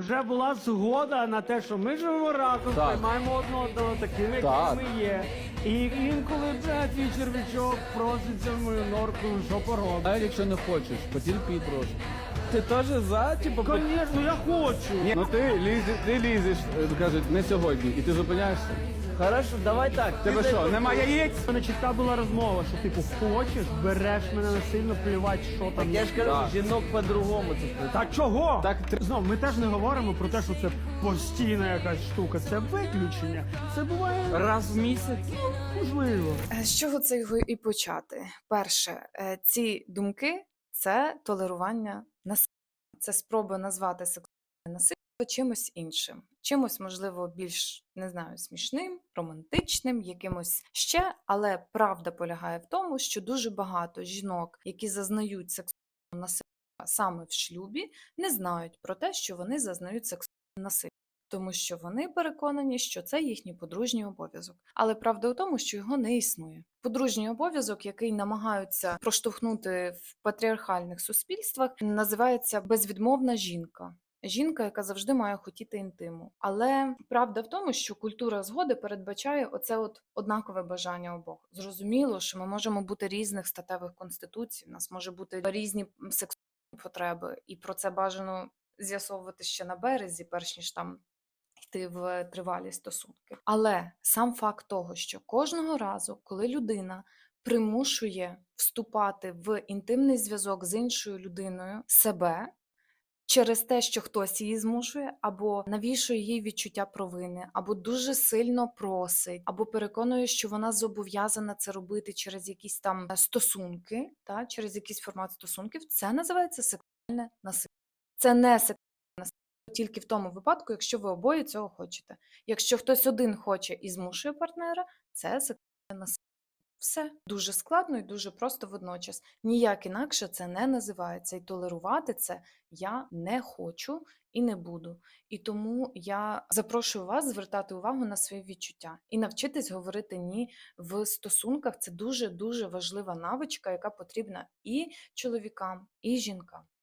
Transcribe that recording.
вже була згода на те, що ми живемо разом, Так. приймаємо одне одного такими, яким Так. ми є. І інколи бля, твій червячок проситься в мою норку, що поробиш. А якщо не хочеш, потерпи трошки. Ти теж за, типу, Звісно, я хочу. Ну ти лізеш, ти лізеш, е, кажуть, не сьогодні, і ти зупиняєшся. Хорошо, давай так. Тебе що, нема яєць? У мене чітка була розмова, що типу хочеш, береш мене насильно, плювати, що там. Я ж кажу, Так. жінок по-другому це. Та чого? Так, ти- Знов, ми теж не говоримо про те, що це постійна якась штука. Це виключення. Це буває Раз в місяць. можливо. Е, З чого це його і почати? Перше, е, ці думки це толерування насильства. Це спроба назвати сексуальне насильство чимось іншим, чимось, можливо, більш не знаю, смішним, романтичним, якимось ще. Але правда полягає в тому, що дуже багато жінок, які зазнають сексуального насильства саме в шлюбі, не знають про те, що вони зазнають сексуальне насильство. Тому що вони переконані, що це їхній подружній обов'язок. Але правда у тому, що його не існує. Подружній обов'язок, який намагаються проштовхнути в патріархальних суспільствах, називається безвідмовна жінка. Жінка, яка завжди має хотіти інтиму. Але правда в тому, що культура згоди передбачає оце от однакове бажання обох. Зрозуміло, що ми можемо бути різних статевих конституцій, в нас може бути різні сексуальні потреби, і про це бажано з'ясовувати ще на березі, перш ніж там йти в тривалі стосунки. Але сам факт того, що кожного разу, коли людина примушує вступати в інтимний зв'язок з іншою людиною себе. Через те, що хтось її змушує, або навішує їй відчуття провини, або дуже сильно просить, або переконує, що вона зобов'язана це робити через якісь там е, стосунки, та через якийсь формат стосунків, це називається сексуальне насильство. Це не сексуальне тільки в тому випадку, якщо ви обоє цього хочете. Якщо хтось один хоче і змушує партнера, це сексуальне насильство. Все дуже складно і дуже просто водночас. Ніяк інакше це не називається. І толерувати це я не хочу і не буду. І тому я запрошую вас звертати увагу на свої відчуття і навчитись говорити ні в стосунках. Це дуже дуже важлива навичка, яка потрібна і чоловікам, і жінкам.